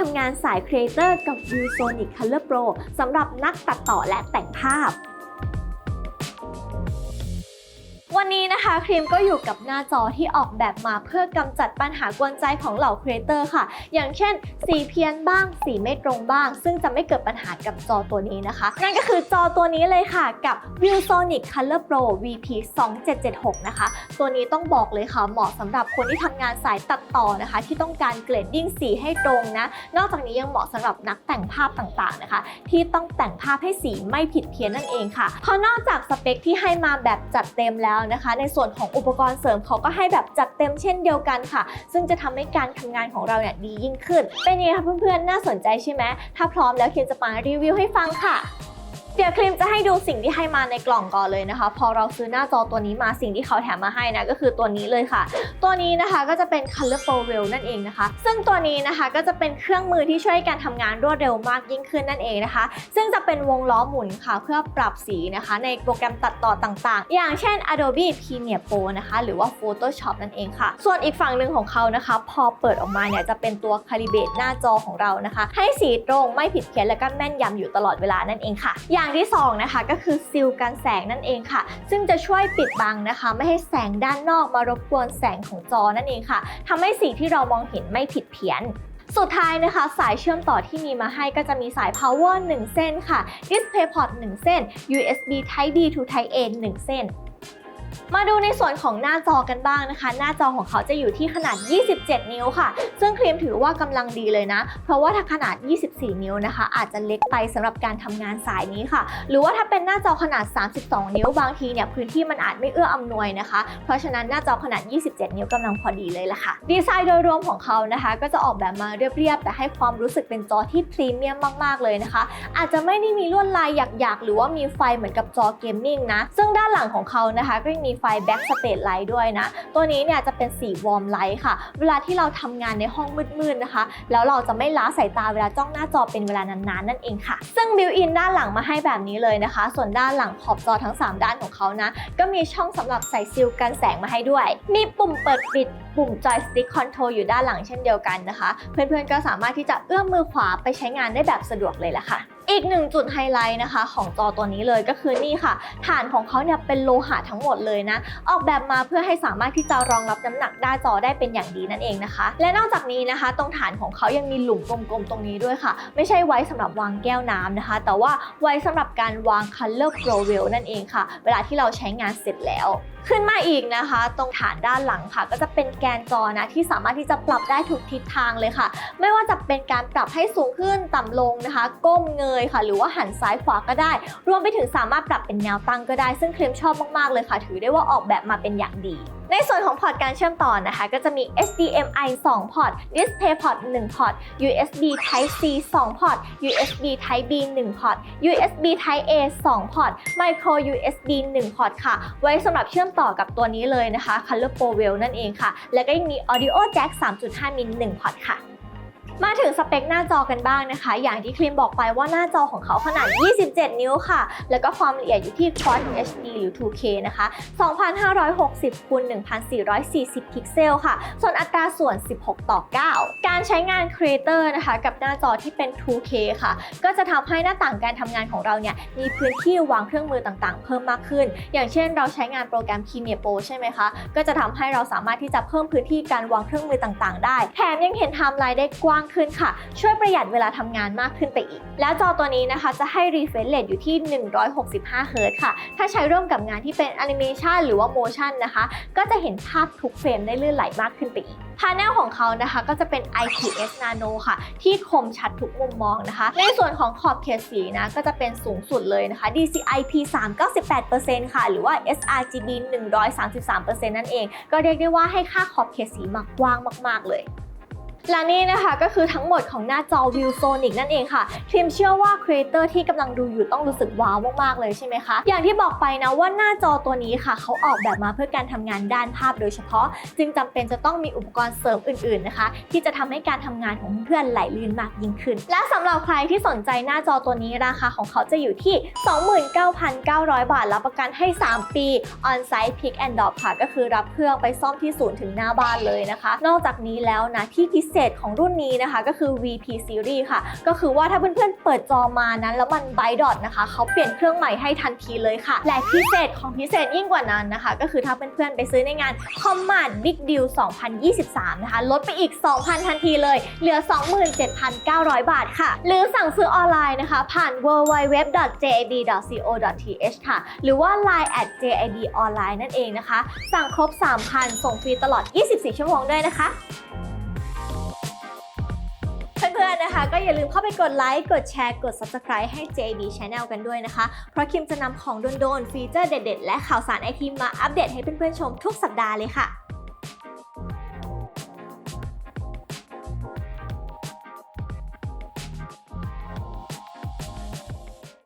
ทำงานสายครีเอเตอร์กับ ViewSonic Color Pro สำหรับนักตัดต่อและแต่งภาพ วันนี้นะคะครีมก็อยู่กับหน้าจอที่ออกแบบมาเพื่อกำจัดปัญหากวนใจของเหล่าครีเอเตอร์ค่ะ อย่างเช่น สีเพี้ยนบ้าง สีไม่ตรงบ้าง ซึ่งจะไม่เกิดปัญหากับจอตัวนี้นะคะ นั่นก็คือจอตัวนี้เลยค่ะ กับ ViewSonic Color Pro VP 2776นะคะ ตัวนี้ต้องบอกเลยค่ะ เหมาะสำหรับคนที่ทำงานสายตัดต่อนะคะ ที่ต้องการเกรดดิ้งสีให้ตรงนะ นอกจากนี้ยังเหมาะสำหรับนักแต่งภาพต่างๆนะคะ ที่ต้องแต่งภาพให้สีไม่ผิดเพี้ยนนั่นเองค่ะเพราะนอกจากสเปคที่ให้มาแบบจัดเต็มแล้วนะคะ ในส่วนของอุปกรณ์เสริมเขาก็ให้แบบจัดเต็มเช่นเดียวกันค่ะ ซึ่งจะทำให้การทำงานของเราเนี่ยดียิ่งขึ้น เป็นยังไงคะเพื่อนๆ น่าสนใจใช่ไหมถ้าพร้อมแล้วเคียนจะมารีวิวให้ฟังค่ะ เดี๋ยวคลิมจะให้ดูสิ่งที่ให้มาในกล่องก่อนเลยนะคะ พอเราซื้อหน้าจอตัวนี้มาสิ่งที่เขาแถมมาให้นะก็คือตัวนี้เลยค่ะ ตัวนี้นะคะก็จะเป็น Color Pro Wheel นั่นเองนะคะ ซึ่งตัวนี้นะคะก็จะเป็นเครื่องมือที่ช่วยการทำงานรวดเร็วมากยิ่งขึ้นนั่นเองนะคะ ซึ่งจะเป็นวงล้อหมุนค่ะ เพื่อปรับสีนะคะ ในโปรแกรมตัดต่อต่างๆ อย่างเช่น Adobe Premiere Pro นะคะ หรือว่า Photoshop นั่นเองค่ะ ส่วนอีกฝั่งหนึ่งของเขานะคะ พอเปิดออกมาเนี่ยจะเป็นตัว Calibrate หน้าจอของเรานะคะ ให้สีตรงไม่ผิดเพี้ยนและก็แม่นยำอยู่ตลอดเวลานั่นเองค่ะอย่างที่สองนะคะก็คือซิลกันแสงนั่นเองค่ะ ซึ่งจะช่วยปิดบังนะคะ ไม่ให้แสงด้านนอกมารบกวนแสงของจอนั่นเองค่ะทำให้สีที่เรามองเห็นไม่ผิดเพี้ยนสุดท้ายนะคะ สายเชื่อมต่อที่มีมาให้ก็จะมีสาย power 1 เส้นค่ะ DisplayPort 1 เส้น USB Type B to Type A 1 เส้น มาดูในส่วนของหน้าจอกันบ้างนะคะ หน้าจอของเขาจะอยู่ที่ขนาด 27 นิ้วค่ะ ซึ่งครีมถือว่ากำลังดีเลยนะ เพราะว่าถ้าขนาด 4 นิ้วนะคะ อาจจะเล็กไปสำหรับการทำงานสายนี้ค่ะ หรือว่าถ้าเป็นหน้าจอขนาด 32 นิ้วบางทีเนี่ยพื้นที่มันอาจไม่เอื้ออำนวยนะคะ เพราะฉะนั้นหน้าจอขนาด 27 นิ้วกำลังพอดีเลยละค่ะ ดีไซน์โดยรวมของเขานะคะ ก็จะออกแบบมาเรียบๆ แต่ให้ความรู้สึกเป็นจอที่พรีเมียมมากๆเลยนะคะ อาจจะไม่ได้มีลวดลายหยักๆ หรือว่ามีไฟเหมือนกับจอเกมมิ่งนะ ซึ่งด้านหลังของเขานะคะก็ยังมีไฟแบ็กสเตไลท์ด้วยนะ ตัวนี้เนี่ยจะเป็นสีวอร์มไลท์ค่ะ เวลาที่เราทำงานในห้องมืดๆนะคะ แล้วเราจะไม่ล้าสายตาเวลาจ้องหน้าจอเป็นเวลานานๆนั่นเองค่ะ ซึ่งบิวอินด้านหลังมาให้แบบนี้เลยนะคะ ส่วนด้านหลังขอบจอทั้ง 3 ด้านของเขานะ ก็มีช่องสำหรับใส่ซิลกันแสงมาให้ด้วย มีปุ่มเปิดปิดปุ่มจอยสติ๊กคอนโทรลอยู่ด้านหลังเช่นเดียวกันนะคะ เพื่อนๆก็สามารถที่จะเอื้อมมือขวาไปใช้งานได้แบบสะดวกเลยละค่ะ อีกหนึ่งจุดไฮไลท์นะคะ ของจอตัวนี้เลยก็คือนี่ค่ะ ฐานของเขาเนี่ยเป็นโลหะทั้งหมดเลยนะ ออกแบบมาเพื่อให้สามารถที่จะรองรับน้ำหนักหน้าจอได้เป็นอย่างดีนั่นเองนะคะ และนอกจากนี้นะคะ ตรงฐานของเขายังมีหลุมกลมๆตรงนี้ด้วยค่ะ ไม่ใช่ไว้สำหรับวางแก้วน้ำนะคะ แต่ว่าไว้สำหรับการวาง Color Pro Wheel นั่นเองค่ะ เวลาที่เราใช้งานเสร็จแล้ว ขึ้นมาอีกนะคะ ตรงฐานด้านหลังค่ะ ก็จะเป็นแกนจอนะที่สามารถที่จะปรับได้ทุกทิศทางเลยค่ะ ไม่ว่าจะเป็นการปรับให้สูงขึ้นต่ำลงนะคะ ก้มเงยค่ะ หรือว่าหันซ้ายขวาก็ได้ รวมไปถึงสามารถปรับเป็นแนวตั้งก็ได้ ซึ่งเคลมชอบมากๆเลยค่ะ ถือได้ว่าออกแบบมาเป็นอย่างดีในส่วนของพอร์ตการเชื่อมต่อนะคะ ก็จะมี HDMI 2 พอร์ต DisplayPort 1 พอร์ต USB Type C 2 พอร์ต USB Type B 1 พอร์ต USB Type A 2 พอร์ต Micro USB 1 พอร์ตค่ะ ไว้สำหรับเชื่อมต่อกับตัวนี้เลยนะคะ Color Pro Wheel นั่นเองค่ะ แล้วก็ยังมี Audio Jack 3.5 มิล1พอร์ตค่ะ มาถึงสเปคหน้าจอกันบ้างนะคะ อย่างที่ครีมบอกไปว่าหน้าจอของเขาขนาด 27 นิ้วค่ะ แล้วก็ความละเอียดอยู่ที่ Quad HD หรือ 2K นะคะ 2560คูณ1440 พิกเซลค่ะ ส่วนอัตราส่วน 16 ต่อ 9 การใช้งาน Creator นะคะ กับหน้าจอที่เป็น 2K ค่ะ ก็จะทำให้หน้าต่างการทำงานของเราเนี่ย มีพื้นที่วางเครื่องมือต่างๆ เพิ่มมากขึ้น อย่างเช่น เราใช้งานโปรแกรม Premiere Pro ใช่ไหมคะ ก็จะทำให้เราสามารถที่จะเพิ่มพื้นที่การวางเครื่องมือต่างๆ ได้ แถมยังเห็นไทม์ไลน์ได้กว้างขึ้นค่ะ ช่วยประหยัดเวลาทำงานมากขึ้นไปอีก แล้วจอตัวนี้นะคะจะให้ refresh rate อยู่ที่ 165เฮิรต์ค่ะ ถ้าใช้ร่วมกับงานที่เป็นแอนิเมชันหรือว่า motion นะคะ ก็จะเห็นภาพทุกเฟรมได้ลื่นไหลมากขึ้นไปอีกพาแนลของเขานะคะก็จะเป็น IPS Nano ค่ะ ที่คมชัดทุกมุมมองนะคะ ในส่วนของขอบเขตสีนะก็จะเป็นสูงสุดเลยนะคะ DCI P3 98%ค่ะ หรือว่า sRGB 133%นั่นเอง ก็เรียกได้ว่าให้ค่าขอบเขตสีมากกว้างมาก ๆ เลย และนี่นะคะก็คือทั้งหมดของหน้าจอ ViewSonic นั่นเองค่ะทีมเชื่อว่าครีเอเตอร์ที่กำลังดูอยู่ต้องรู้สึกว้าวมากๆเลยใช่ไหมคะ อย่างที่บอกไปนะว่าหน้าจอตัวนี้ค่ะ เขาออกแบบมาเพื่อการทำงานด้านภาพโดยเฉพาะ จึงจำเป็นจะต้องมีอุปกรณ์เสริมอื่นๆนะคะ ที่จะทำให้การทำงานของเพื่อนไหลลื่นมากยิ่งขึ้น และสำหรับใครที่สนใจหน้าจอตัวนี้ราคาของเขาจะอยู่ที่ 29,900 บาทรับประกันให้ 3 ปี on-site pick and drop ค่ะก็คือรับเครื่องไปซ่อมที่ศูนย์ถึงหน้าบ้านเลยนะคะ นอกจากนี้แล้วนะที่พิเศเศษของรุ่นนี้นะคะก็คือ VP Series ค่ะ ก็คือว่าถ้าเพื่อนๆเปิดจอมานั้น แล้วมันไบดอทนะคะเขาเปลี่ยนเครื่องใหม่ให้ทันทีเลยค่ะ และพิเศษของพิเศษยิ่งกว่านั้นนะคะ ก็คือถ้าเพื่อนๆไปซื้อในงาน c o m m a n d Big Deal 2023 นะคะ ลดไปอีก 2,000 ทันทีเลย เหลือ 27,900 บาทค่ะ หรือสั่งซื้อออนไลน์นะคะ ผ่าน www.jab.co.th ค่ะ หรือว่า line at jab ออนไลน์นั่นเองนะคะ สั่งครบ 3,000 ส่งฟรีตลอด 24 ชั่วโมงด้วยนะคะ ก็อย่าลืมเข้าไปกดไลค์กดแชร์กด Subscribe ให้ JB Channel กันด้วยนะคะ เพราะคิมจะนำของโดนๆ ฟีเจอร์เด็ดๆ และข่าวสารไอทีมาอัปเดตให้เพื่อนๆชมทุกสัปดาห์เลยค่ะ